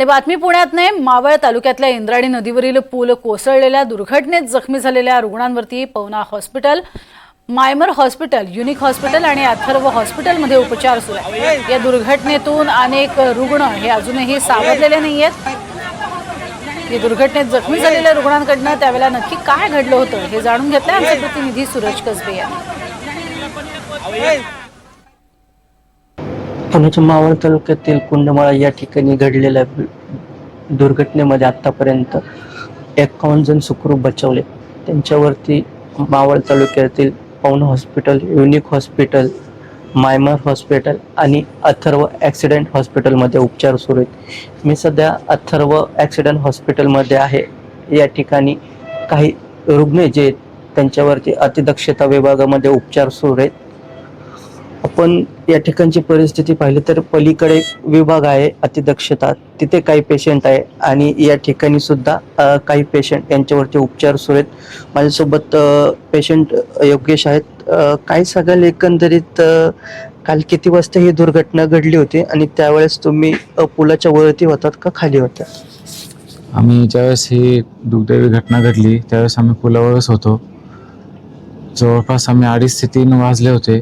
आणि बातमी पुण्यात नाही मावळ तालुक्यातल्या इंद्राणी नदीवरील पूल कोसळलेल्या दुर्घटनेत जखमी झालेल्या रुग्णांवरती Pavana hospital Mimer hospital unique hospital आणि अथर्व हॉस्पिटलमध्ये उपचार सुरू आहेत. या दुर्घटनेतून अनेक रुग्ण हे अजूनही सावरलेले नाही आहेत या दुर्घटनेत जखमी झालेल्या रुग्णांकडनं त्यावेळेला नक्की काय घडलं होतं हे जाणून घेतलं आमचे प्रतिनिधी सूरज कसबे यांनी. पुण्याच्या मावळ तालुक्यातील कुंडमाळा या ठिकाणी घडलेल्या दुर्घटनेमध्ये आतापर्यंत एकावन्न जण सुखरूप बचावले. त्यांच्यावरती मावळ तालुक्यातील Pavan hospital unique hospital Mimer hospital आणि अथर्व ॲक्सिडेंट हॉस्पिटलमध्ये उपचार सुरू आहेत. मी सध्या अथर्व ॲक्सिडेंट हॉस्पिटलमध्ये आहे. या ठिकाणी काही रुग्ण जे आहेत, त्यांच्यावरती अतिदक्षता विभागामध्ये उपचार सुरू आहेत. आपण या ठिकाणची परिस्थिती पाहिली तर पलीकडे एक विभाग आहे अतिदक्षता. तिथे काही पेशंट आहे आणि या ठिकाणी सुद्धा अ, काही पेशंट यांच्यावरती उपचार सुरू आहेत. माझ्यासोबत पेशंट योगेश आहेत. अ, काय सांगाल एकंदरीत अ, काल किती वाजता ही दुर्घटना घडली होती आणि त्यावेळेस तुम्ही अ, पुलाच्या वरती होतात का खाली होत्या? आम्ही ज्यावेळेस ही दुर्दैवी घटना घडली त्यावेळेस आम्ही पुलावरच होतो. जवळपास आम्ही अडीच ते तीन वाजले होते.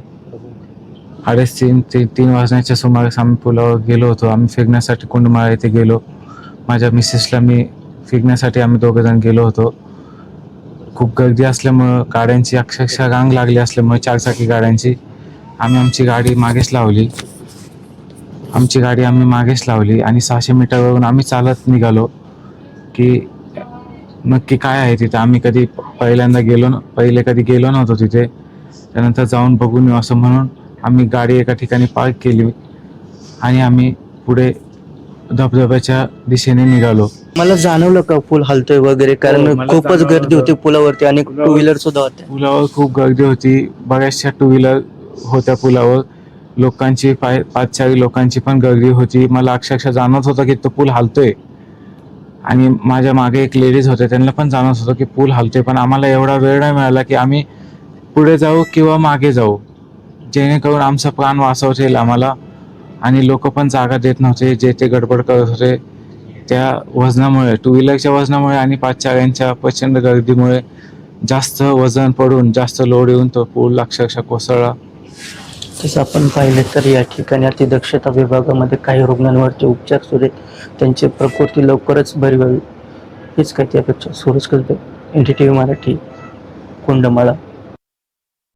अडीच तीन ते तीन वाजण्याच्या सुमारास आम्ही पुलावर गेलो होतो. आम्ही फिरण्यासाठी कुंडमाळा येथे गेलो. माझ्या मिसेसला मी फिरण्यासाठी आम्ही दोघंजण गेलो होतो. खूप गर्दी असल्यामुळं गाड्यांची अक्षरशः रांग लागली असल्यामुळे चारचाकी गाड्यांची आम्ही आमची गाडी मागेच लावली. आमची गाडी आम्ही मागेच लावली आणि सहाशे मीटरवरून आम्ही चालत निघालो की नक्की काय आहे तिथे. आम्ही कधी पहिल्यांदा गेलो न पहिले कधी गेलो नव्हतो तिथे. त्यानंतर जाऊन बघून येऊ असं म्हणून आम्ही गाडी एका ठिकाणी पार्क केली आणि आम्ही पुढे धबधब्याच्या दिशेने निघालो. मला जाणवलं का पूल हलतोय वगैरे? हो, कारण मला खूपच जाणवलं गर्दी होती होतं. पुलावरती आणि टू व्हीलर सुद्धा होत्या. पुलावर खूप गर्दी होती. बऱ्याचशा टू व्हीलर होत्या पुलावर. लोकांची पाय पाचचारी लोकांची पण गर्दी होती. मला अक्षरशः जाणवत होतं की तो पूल हालतोय. आणि माझ्या मागे एक लेडीज होते. त्यांना पण जाणवत होतं की पूल हालतोय. पण आम्हाला एवढा वेळ नाही मिळाला की आम्ही पुढे जाऊ किंवा मागे जाऊ. जेणेकरून आमचा प्राण वाचवता येईल आम्हाला. आणि लोक पण जागा देत नव्हते जे ते गडबड करत होते. त्या वजनामुळे टू व्हीलरच्या वजनामुळे आणि पाचचाऱ्यांच्या प्रचंड गर्दीमुळे जास्त वजन पडून जास्त लोड येऊन तो पूल अक्षरशः कोसळला. तसं आपण पाहिले तर या ठिकाणी अतिदक्षता विभागामध्ये काही रुग्णांवरचे उपचार सुरू आहेत. त्यांची प्रकृती लवकरच बरी व्हावी. हीच काही ती अपेक्षा. सुरूच करते N D T V Marathi Kundmala.